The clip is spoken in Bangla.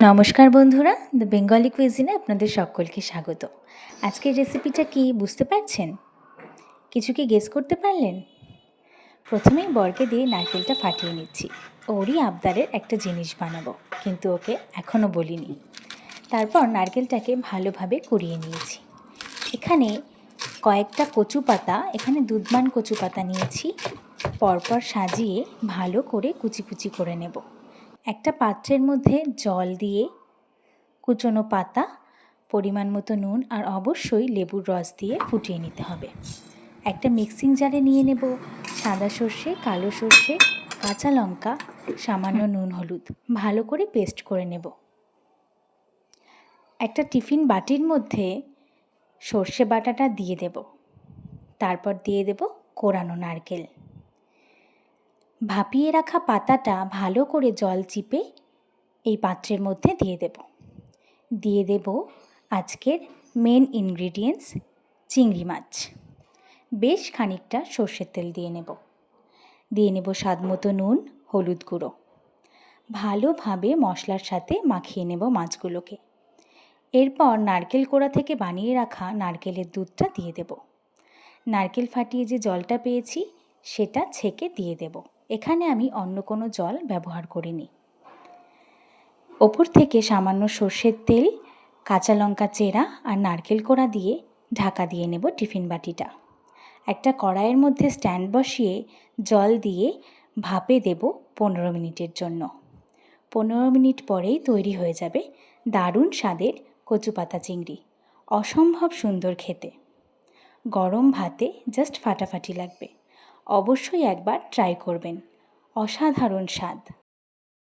নমস্কার বন্ধুরা দ্য বেঙ্গলি কুইজিনে আপনাদের সকলকে স্বাগত। আজকের রেসিপিটা কি বুঝতে পারছেন? কিছু কি গেস করতে পারলেন? প্রথমেই বরকে দিয়ে নারকেলটা ফাটিয়ে নিচ্ছি। ওরই আবদারের একটা জিনিস বানাবো, কিন্তু ওকে এখনও বলিনি। তারপর নারকেলটাকে ভালোভাবে কুড়িয়ে নিয়েছি। এখানে কয়েকটা কচু পাতা এখানে দুধমান কচু পাতা নিয়েছি। পরপর সাজিয়ে ভালো করে কুচি কুচি করে নেব। একটা পাত্রের মধ্যে জল দিয়ে, কুচনো পাতা, পরিমাণ মতো নুন আর অবশ্যই লেবুর রস দিয়ে ফুটিয়ে নিতে হবে। একটা মিক্সিং জারে নিয়ে নেব সাদা সর্ষে, কালো সর্ষে, কাঁচা লঙ্কা, সামান্য নুন, হলুদ। ভালো করে পেস্ট করে নেব। একটা টিফিন বাটির মধ্যে সর্ষে বাটাটা দিয়ে দেব। তারপর দিয়ে দেব কোরানো নারকেল। ভাপিয়ে রাখা পাতাটা ভালো করে জল চিপে এই পাত্রের মধ্যে দিয়ে দেব। দিয়ে দেব আজকের মেন ইনগ্রিডিয়েন্টস চিংড়ি মাছ। বেশ খানিকটা সর্ষের তেল দিয়ে নেব। দিয়ে নেব স্বাদ মতো নুন, হলুদ গুঁড়ো। ভালোভাবে মশলার সাথে মাখিয়ে নেব মাছগুলোকে। এরপর নারকেল কোড়া থেকে বানিয়ে রাখা নারকেলের দুধটা দিয়ে দেব। নারকেল ফাটিয়ে যে জলটা পেয়েছি, সেটা ছেঁকে দিয়ে দেব। এখানে আমি অন্য কোনো জল ব্যবহার করিনি। ওপর থেকে সামান্য সর্ষের তেল, কাঁচা লঙ্কা চেরা আর নারকেল কোড়া দিয়ে ঢাকা দিয়ে নেব টিফিন বাটিটা। একটা কড়াইয়ের মধ্যে স্ট্যান্ড বসিয়ে জল দিয়ে ভাপে দেব পনেরো মিনিটের জন্য। পনেরো মিনিট পরেই তৈরি হয়ে যাবে দারুণ স্বাদের কচু পাতা চিংড়ি। অসম্ভব সুন্দর খেতে। গরম ভাতে জাস্ট ফাটাফাটি লাগবে। অবশ্যই একবার ট্রাই করবেন। অসাধারণ স্বাদ।